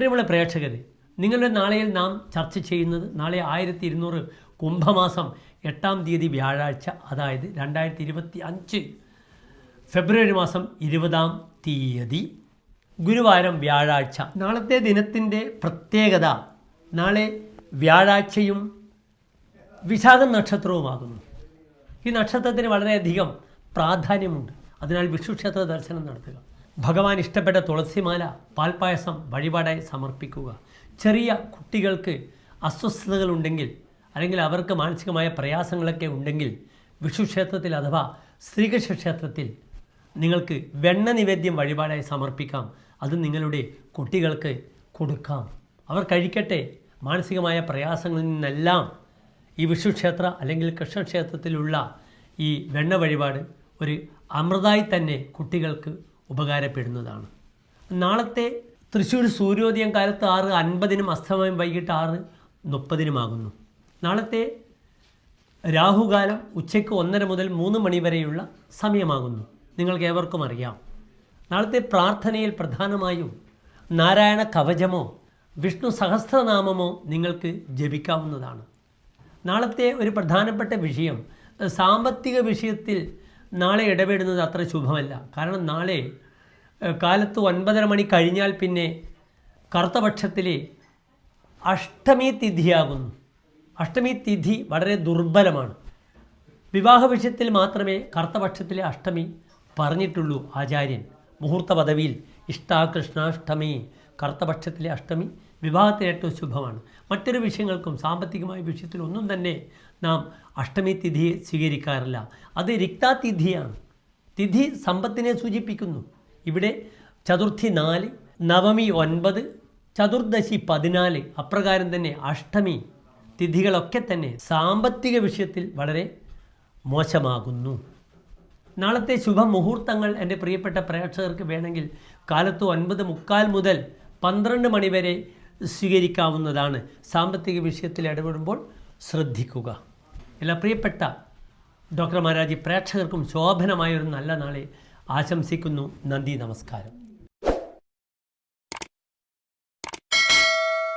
പ്രിയമുള്ള പ്രേക്ഷകരെ നിങ്ങളുടെ നാളെയിൽ നാം ചർച്ച ചെയ്യുന്നത് നാളെ ആയിരത്തി ഇരുന്നൂറ് കുംഭമാസം എട്ടാം തീയതി വ്യാഴാഴ്ച അതായത് രണ്ടായിരത്തി ഇരുപത്തി അഞ്ച് ഫെബ്രുവരി മാസം ഇരുപതാം തീയതി ഗുരുവാരം വ്യാഴാഴ്ച. നാളത്തെ ദിനത്തിന്റെ പ്രത്യേകത നാളെ വ്യാഴാഴ്ചയും വിശാഖ നക്ഷത്രവുമാകുന്നു. ഈ നക്ഷത്രത്തിന് വളരെയധികം പ്രാധാന്യമുണ്ട്. അതിനാൽ വിഷുക്ഷേത്ര ദർശനം നടത്തുക. ഭഗവാൻ ഇഷ്ടപ്പെട്ട തുളസിമാല പാൽപ്പായസം വഴിപാടായി സമർപ്പിക്കുക. ചെറിയ കുട്ടികൾക്ക് അസ്വസ്ഥതകളുണ്ടെങ്കിൽ അല്ലെങ്കിൽ അവർക്ക് മാനസികമായ പ്രയാസങ്ങളൊക്കെ ഉണ്ടെങ്കിൽ വിഷ്ണുക്ഷേത്രത്തിൽ അഥവാ ശ്രീകൃഷ്ണ ക്ഷേത്രത്തിൽ നിങ്ങൾക്ക് വെണ്ണ നിവേദ്യം വഴിപാടായി സമർപ്പിക്കാം. അത് നിങ്ങളുടെ കുട്ടികൾക്ക് കൊടുക്കാം. അവർ കഴിക്കട്ടെ. മാനസികമായ പ്രയാസങ്ങളിൽ നിന്നെല്ലാം ഈ വിഷുക്ഷേത്ര അല്ലെങ്കിൽ കൃഷ്ണക്ഷേത്രത്തിലുള്ള ഈ വെണ്ണ വഴിപാട് ഒരു അമൃതായി തന്നെ കുട്ടികൾക്ക് ഉപകാരപ്പെടുന്നതാണ്. നാളത്തെ തൃശ്ശൂർ സൂര്യോദയം കാലത്ത് ആറ് അൻപതിനും അസ്തമയം വൈകിട്ട് ആറ് മുപ്പതിനുമാകുന്നു. നാളത്തെ രാഹുകാലം ഉച്ചയ്ക്ക് ഒന്നര മുതൽ മൂന്ന് മണി വരെയുള്ള സമയമാകുന്നു. നിങ്ങൾക്ക് ഏവർക്കും അറിയാം. നാളത്തെ പ്രാർത്ഥനയിൽ പ്രധാനമായും നാരായണ കവചമോ വിഷ്ണു സഹസ്രനാമമോ നിങ്ങൾക്ക് ജപിക്കാവുന്നതാണ്. നാളത്തെ ഒരു പ്രധാനപ്പെട്ട വിഷയം സാമ്പത്തിക വിഷയത്തിൽ നാളെ ഇടപെടുന്നത് അത്ര ശുഭമല്ല. കാരണം നാളെ കാലത്ത് ഒൻപതര മണി കഴിഞ്ഞാൽ പിന്നെ കറുത്തപക്ഷത്തിലെ അഷ്ടമി തിഥിയാകുന്നു. അഷ്ടമി തിഥി വളരെ ദുർബലമാണ്. വിവാഹ വിഷയത്തിൽ മാത്രമേ കറുത്തപക്ഷത്തിലെ അഷ്ടമി പറഞ്ഞിട്ടുള്ളൂ ആചാര്യൻ. മുഹൂർത്ത പദവിയിൽ ഇഷ്ടാകൃഷ്ണാഷ്ടമി കറുത്തപക്ഷത്തിലെ അഷ്ടമി വിവാഹത്തിന് ഏറ്റവും ശുഭമാണ്. മറ്റൊരു വിഷയങ്ങൾക്കും സാമ്പത്തികമായ വിഷയത്തിൽ ഒന്നും തന്നെ നാം അഷ്ടമി തിഥിയെ സ്വീകരിക്കാറില്ല. അത് രിക്താതിഥിയാണ്. തിഥി സമ്പത്തിനെ സൂചിപ്പിക്കുന്നു. ഇവിടെ ചതുർത്ഥി നാല് നവമി ഒൻപത് ചതുർദശി പതിനാല് അപ്രകാരം തന്നെ അഷ്ടമി തിഥികളൊക്കെ തന്നെ സാമ്പത്തിക വിഷയത്തിൽ വളരെ മോശമാകുന്നു. നാളത്തെ ശുഭമുഹൂർത്തങ്ങൾ എന്റെ പ്രിയപ്പെട്ട പ്രേക്ഷകർക്ക് വേണമെങ്കിൽ കാലത്ത് ഒൻപത് മുക്കാൽ മുതൽ പന്ത്രണ്ട് മണി വരെ സ്വീകരിക്കാവുന്നതാണ്. സാമ്പത്തിക വിഷയത്തിൽ ഇടപെടുമ്പോൾ ശ്രദ്ധിക്കുക. എല്ലാ പ്രിയപ്പെട്ട ഡോക്ടർ മഹാരാജി പ്രേക്ഷകർക്കും ശോഭനമായൊരു നല്ല നാളെ ആശംസിക്കുന്നു. നന്ദി നമസ്കാരം.